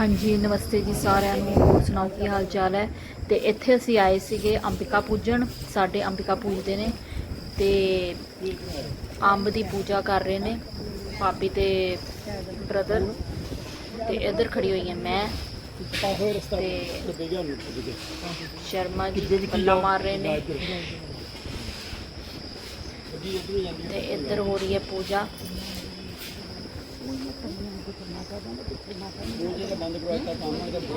ਹਾਂਜੀ ਨਮਸਤੇ ਜੀ ਸਾਰਿਆਂ ਨੂੰ। ਹੋਰ ਸੁਣਾਓ ਕੀ ਹਾਲ ਚਾਲ ਹੈ? ਤੇ ਇੱਥੇ ਅਸੀਂ ਆਏ ਸੀਗੇ ਅੰਬਿਕਾ ਪੂਜਣ। ਸਾਡੇ ਅੰਬਿਕਾ ਪੂਜਦੇ ਨੇ ਤੇ ਅੰਬ ਦੀ ਪੂਜਾ ਕਰ ਰਹੇ ਨੇ। ਭਾਬੀ ਤੇ ਬ੍ਰਦਰ ਤੇ ਇੱਧਰ ਖੜੀ ਹੋਈ ਹਾਂ ਮੈਂ। ਤੇ ਸ਼ਰਮਾ ਜੀ ਬੱਲਾ ਮਾਰ ਰਹੇ ਨੇ। ਤੇ ਇੱਧਰ ਹੋ ਰਹੀ ਹੈ ਪੂਜਾ।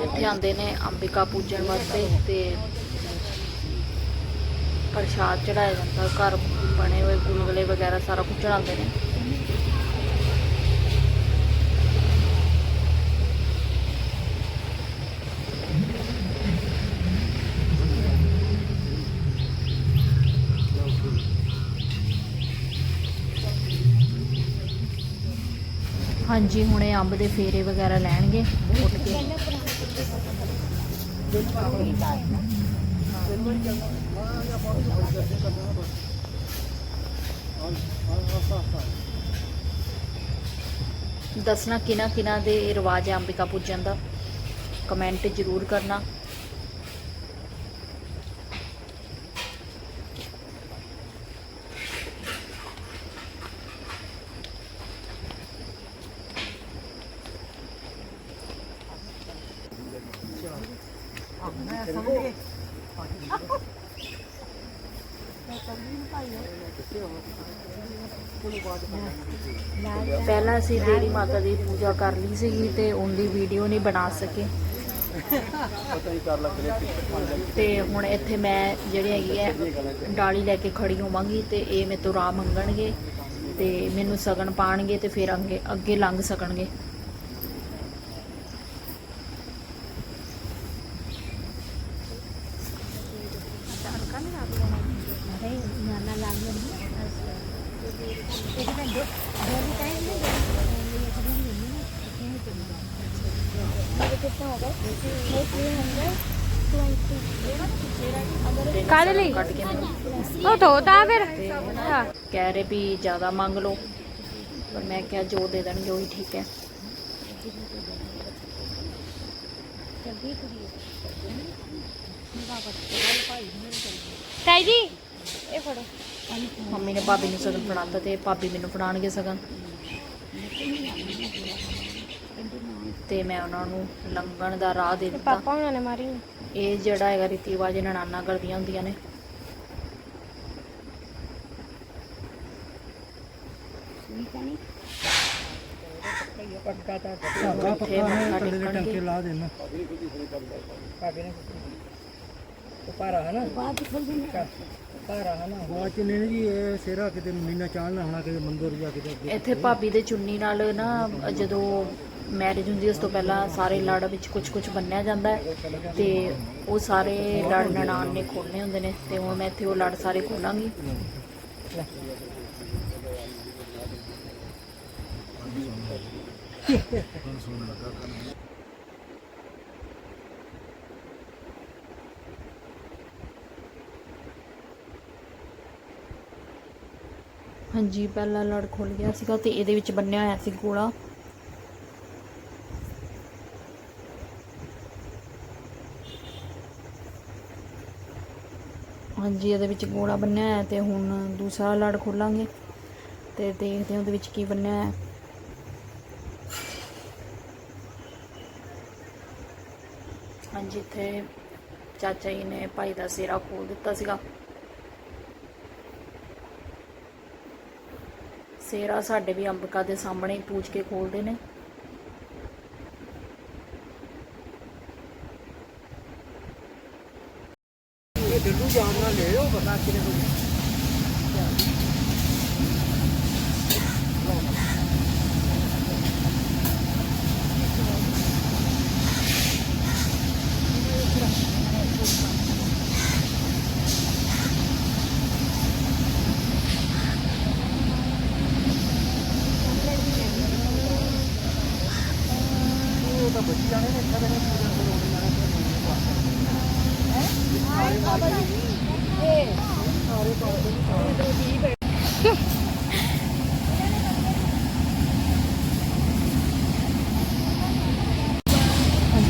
ਇੱਥੇ ਆਉਂਦੇ ਨੇ ਅੰਬਿਕਾ ਪੂਜਣ ਵਾਸਤੇ ਤੇ ਪ੍ਰਸ਼ਾਦ ਚੜਾਇਆ ਜਾਂਦਾ, ਘਰ ਬਣੇ ਹੋਏ ਗੁਲਗੁਲੇ ਵਗੈਰਾ ਸਾਰਾ ਕੁਝ ਚੜਾਉਂਦੇ ਨੇ। ਹਾਂਜੀ, ਹੁਣੇ ਅੰਬ ਦੇ ਫੇਰੇ ਵਗੈਰਾ ਲੈਣਗੇ, ਉੱਠ ਕੇ। ਦੱਸਣਾ ਕਿਨਾ ਕਿਨਾ ਦੇ ਰਿਵਾਜ ਹੈ ਅੰਬਿਕਾ ਪੂਜਨ ਦਾ? ਕਮੈਂਟ ਜ਼ਰੂਰ ਕਰਨਾ। ਪਹਿਲਾਂ ਅਸੀਂ ਦੇਵੀ ਮਾਤਾ ਦੀ ਪੂਜਾ ਕਰ ਲਈ ਸੀਗੀ ਤੇ ਉਹਦੀ ਵੀਡੀਓ ਨਹੀਂ ਬਣਾ ਸਕੇ। ਤੇ ਹੁਣ ਇੱਥੇ ਮੈਂ ਜਿਹੜੀ ਹੈਗੀ ਹੈ, ਡਾਲੀ ਲੈ ਕੇ ਖੜੀ ਹੋਵਾਂਗੀ ਤੇ ਇਹ ਮੇਰੇ ਤੋਂ ਰਾਹ ਮੰਗਣਗੇ ਤੇ ਮੈਨੂੰ ਸਗਨ ਪਾਣਗੇ ਤੇ ਫਿਰ ਅੱਗੇ ਅੱਗੇ ਲੰਘ ਸਕਣਗੇ। ਕਾਹਦੇ ਲਈ? ਕੱਟ ਕੇ ਮੈਨੂੰ ਉਹ ਧੋਤਾ ਫਿਰ। ਹਾਂ। ਕਹਿ ਰਹੇ ਵੀ ਜ਼ਿਆਦਾ ਮੰਗ ਲਓ। ਪਰ ਮੈਂ ਕਿਹਾ ਜੋ ਦੇ ਦੇਣਗੇ ਉਹੀ ਠੀਕ ਹੈ। ਤਾਈ ਜੀ ਇਹ ਫੜੋ। ਮੰਮੀ ਨੇ ਭਾਬੀ ਨੂੰ ਸਗਨ ਫੜਾਤਾ ਤੇ ਭਾਬੀ ਮੈਨੂੰ ਫੜਾਣਗੇ ਸਗਨ। ਤੇ ਮੈਂ ਉਹਨਾਂ ਨੂੰ ਲੰਘਣ ਦਾ ਰਾਹ ਦੇ ਦਿੱਤਾ। ਪਾਪਾ ਉਹਨਾਂ ਨੇ ਮਾਰੀ। ਇਹ ਜਿਹੜਾ ਹੈਗਾ ਰੀਤੀ ਰਿਵਾਜ ਨਨਾਨਾ ਕਰਦੀਆਂ ਹੁੰਦੀਆਂ ਨੇ। ਪੱਕਾ ਤਾਂ ਪੱਕਾ ਟੰਕੇ ਲਾ ਦੇਣਾ ਉਪਾਰਾ ਹੈ ਨਾ? ਬਾਅਦ ਖੋਲ ਦੇਣਾ ਉਪਾਰਾ ਹੈ ਨਾ? ਬਾਅਦ ਚ ਨਹੀਂ ਜੀ ਇਹ ਸਿਰਾ ਕਿਤੇ ਮਹੀਨਾ ਚਾੜਨਾ ਹੋਣਾ ਕਿਤੇ ਮੰਦਰ ਜਾ ਕਿਤੇ ਅੱਗੇ ਇੱਥੇ ਭਾਬੀ ਦੇ ਚੁੰਨੀ ਨਾਲ ਨਾ ਜਦੋਂ ਮੈਰਿਜ ਹੁੰਦੀ ਉਸ ਤੋਂ ਪਹਿਲਾਂ ਸਾਰੇ ਲੜ ਵਿੱਚ ਕੁਝ ਕੁਝ ਬੰਨਿਆ ਜਾਂਦਾ ਹੈ। ਤੇ ਉਹ ਸਾਰੇ ਲੜ ਨਨਾਣ ਨੇ ਖੋਲਨੇ ਹੁੰਦੇ ਨੇ ਤੇ ਹੁਣ ਮੈਂ ਇੱਥੇ ਉਹ ਲੜ ਸਾਰੇ ਖੋਲਾਂਗੀ। ਹਾਂਜੀ, ਪਹਿਲਾ ਲੜ ਖੁੱਲ ਗਿਆ ਸੀਗਾ ਤੇ ਇਹਦੇ ਵਿੱਚ ਬੰਨਿਆ ਹੋਇਆ ਸੀ ਗੋਲਾ। ਹਾਂਜੀ, ਇਹਦੇ ਵਿੱਚ ਗੋਲਾ ਬੰਨਿਆ ਹੋਇਆ ਤੇ ਹੁਣ ਦੂਸਰਾ ਲੜ ਖੋਲਾਂਗੇ ਤੇ ਦੇਖਦੇ ਹਾਂ ਉਹਦੇ ਵਿੱਚ ਕੀ ਬੰਨਿਆ ਹੈ ਹਾਂਜੀ, ਇੱਥੇ ਚਾਚਾ ਜੀ ਨੇ ਭਾਈ ਦਾ ਸਿਰਾ ਖੋਲ ਦਿੱਤਾ ਸੀਗਾ। ਸੇਰਾ ਸਾਡੇ ਵੀ ਅੰਬਿਕਾ ਦੇ ਸਾਹਮਣੇ ਪੂਜ ਕੇ ਖੋਲਦੇ ਨੇ। ਇਹ ਡੱਡੂ ਨਾਲ ਲੈ ਪਤਾ ਕਿਨੇ ਕੋਈ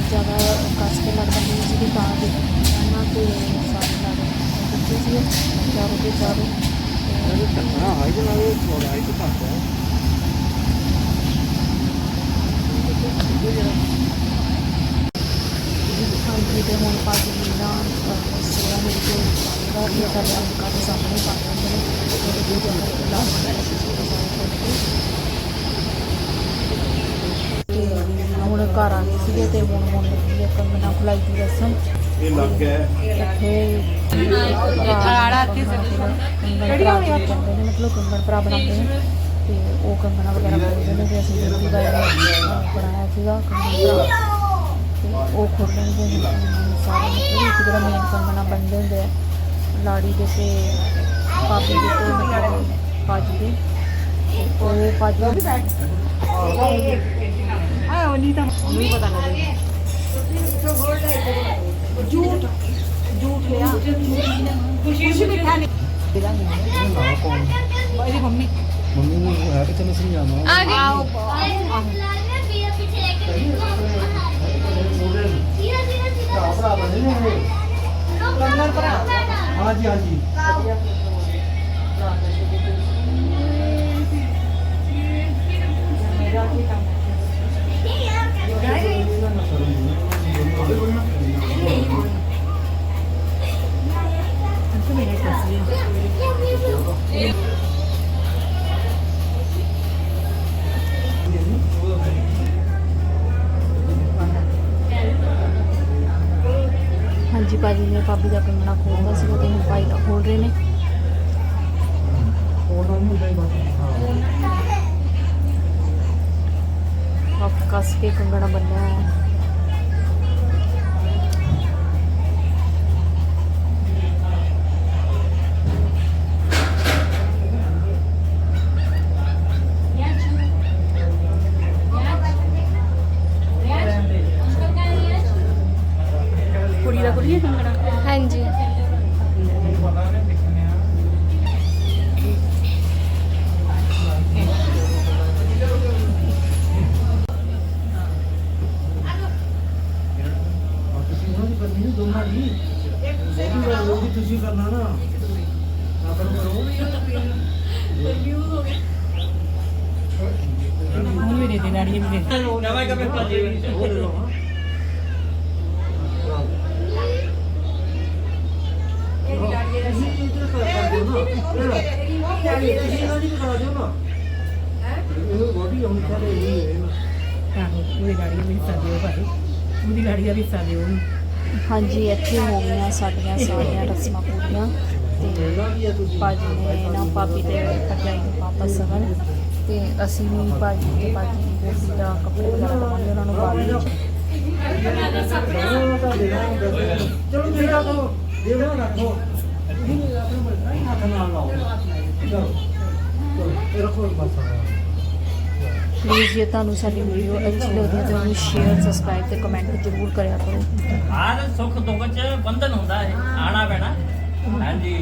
ਜ਼ਿਆਦਾ ਕਾਸਤੇ ਲੱਗਦਾ ਨਹੀਂ ਸੀ ਕਿ ਤਾਂ ਦੇ ਉਹਨਾਂ ਤੇ ਸਾਲ ਲੱਗਦਾ ਕਿਉਂਕਿ ਸੀ ਚਾਰੋਂ ਦੇ ਚਾਰੋਂ ਇਹ ਟੱਕਣਾ ਆਈ ਜਨਾ ਉਹ ਥੋੜਾ ਆਈ ਤਾਂ ਪਾਸ ਹੈ ਹਾਂਜੀ, ਤੇ ਹੁਣ ਪਾ ਦਿੰਦੇ ਨਾ ਸੇਵਾ ਮਿਲ ਕੇ ਘਰ ਦੇ ਸਾਡੇ ਅੰਕਾਂ ਦੇ ਸਾਹਮਣੇ ਪਾ ਦਿੰਦੇ ਨੇ ਉਹਦੇ ਵੀ ਜੰਗਲ ਲਾ ਵਗੈਰਾ ਸਾਰੇ ਖੋਲ ਕੇ ਤੇ ਹੁਣ ਘਰ ਆ ਗਏ ਸੀਗੇ ਤੇ ਹੁਣ ਹੁਣ ਲੱਗੀ ਹੈ ਕੰਗਣਾ ਖੁਲਾਈ ਦੀ ਰਸਮ। ਇਹ ਲੱਗ ਗਿਆ ਇੱਥੇ ਕੰਗਣ ਭਰਾ ਜੀ ਬਣਦੇ ਨੇ ਮਤਲਬ ਕੰਗਣ ਭਰਾ ਬਣਾਉਂਦੇ ਨੇ। ਤੇ ਉਹ ਕੰਗਣਾ ਵਗੈਰਾ ਬੋਲਦੇ ਨੇ ਤੇ ਅਸੀਂ ਅਹ, ਬਣਾਇਆ ਸੀਗਾ ਕੰਗਣ ਤੇ ਉਹ ਖੋਲਣਗੇ ਸਾਰੇ ਇੱਕ ਜਿਹੜਾ ਮੇਨ ਕੰਗਣਾ ਬੰਦੇ ਹੁੰਦੇ ਆ। ਲਾੜੀ ਦੇ ਤੇ ਪਾਪੀ ਦੇ ਤੇ ਮਤਲਬ ਪਾਜੀ ਦੇ ਤੇ ਉਹ ਪਾਜੀ ਮੰਮੀ। ਨੂੰ ਹੈ ਕਿ ਤੈਨੂੰ ਸਮਝਾਵਾਂ ਆ ਗਈ ਭਰਾ ਭਰਾ ਬੰਦੇ ਨੇ ਇਹ। ਹਾਂਜੀ ਹਾਂਜੀ। ਹਾਂਜੀ, ਭਾਜੀ ਨੇ ਭਾਬੀ ਦਾ ਕੰਗਣਾ ਖੋਲਦਾ ਸੀਗਾ ਤੇ ਹੁਣ ਭਾਈ ਦਾ ਖੋਲ ਰਹੇ ਨੇ। ਉਹਨਾਂ ਕੇ ਕੰਗਣਾ ਬੰਨਿਆ ਹੈ ਦਾ ਕੁੜੀ ਕੰਗਣਾ ਹਾਂਜੀ। ਹਾਂ, ਤੁਸੀਂ ਦੀ ਕਰਨੀ ਨੀ ਦੋਨਾਂ ਦੀ। ਉਹਦੀ ਗੱਲ ਉਹਦੀ ਤੁਸੀਂ ਕਰਨਾ ਨਾ ਨਾ ਕਰੋ ਕਰੋ ਨਵਾਂ ਕਪੇ ਭਾਜੀ। ਉਹ ਦੇ ਦਿਓ, ਹਾਂ। ਤੁਸੀਂ ਕਿਉਂ ਕਰ ਦਿਓ ਨਾ ਤੁਸੀਂ ਇਹਨਾਂ ਦੀ ਵੀ ਕਰਾ ਦਿਓ ਨਾ ਇਹ ਬੋਡੀ ਹੁਣ ਚਾਲੇ ਨਹੀਂ ਹੈ ਨਾ ਆਹੋ ਉਹਦੀ ਗਾੜੀ ਵੀ ਹਿੱਸਾ ਦਿਓ ਭਾਈ ਉਹਦੀ ਗਾੜੀ ਦਾ ਵੀ ਹਿੱਸਾ ਦਿਓ ਉਹਨੂੰ ਹਾਂਜੀ, ਇੱਥੇ ਹੋ ਗਈਆਂ ਸਾਡੀਆਂ, ਸਾਰੀਆਂ ਰਸਮਾਂ ਪੂਰੀਆਂ। ਤੇ ਭਾਜੀ ਨੇ ਨਾ ਭਾਬੀ ਦੇ ਭਰਜਾਈ ਨੂੰ ਵਾਪਸ ਸਗਨ। ਤੇ ਅਸੀਂ ਵੀ ਭਾਜੀ ਤੇ ਭਾਜੀ ਦੀ ਬੇਟੀ ਦਾ ਕੱਪੜੇ ਵਗੈਰਾ ਲਵਾਂਗੇ ਉਹਨਾਂ ਨੂੰ ਬਾਅਦ ਵਿੱਚ। ਚਲੋ ਤੁਸੀਂ ਰੱਖੋ ਦੇਵਣਾ ਰੱਖੋ ਤੁਸੀਂ ਆਪਣੇ ਮਰਜ਼ੀ ਨਾਲ ਹੱਥ ਨਾਲ ਲਾਓ ਚਲੋ ਚਲੋ ਰੱਖੋ ਬਸ ਪਲੀਜ਼ ਜੇ ਤੁਹਾਨੂੰ ਸਾਡੀ ਵੀਡੀਓ ਅੱਛੀ ਲੱਗਦੀ ਹੈ ਤਾਂ ਉਹਨੂੰ ਸ਼ੇਅਰ ਸਬਸਕ੍ਰਾਈਬ ਤੇ ਕਮੈਂਟ ਜ਼ਰੂਰ ਕਰਿਆ ਕਰੋ। ਹਰ ਸੁੱਖ ਦੁੱਖ ਚ ਬੰਧਨ ਹੁੰਦਾ ਹੈ ਆਣਾ ਪੈਣਾ। ਹਾਂਜੀ।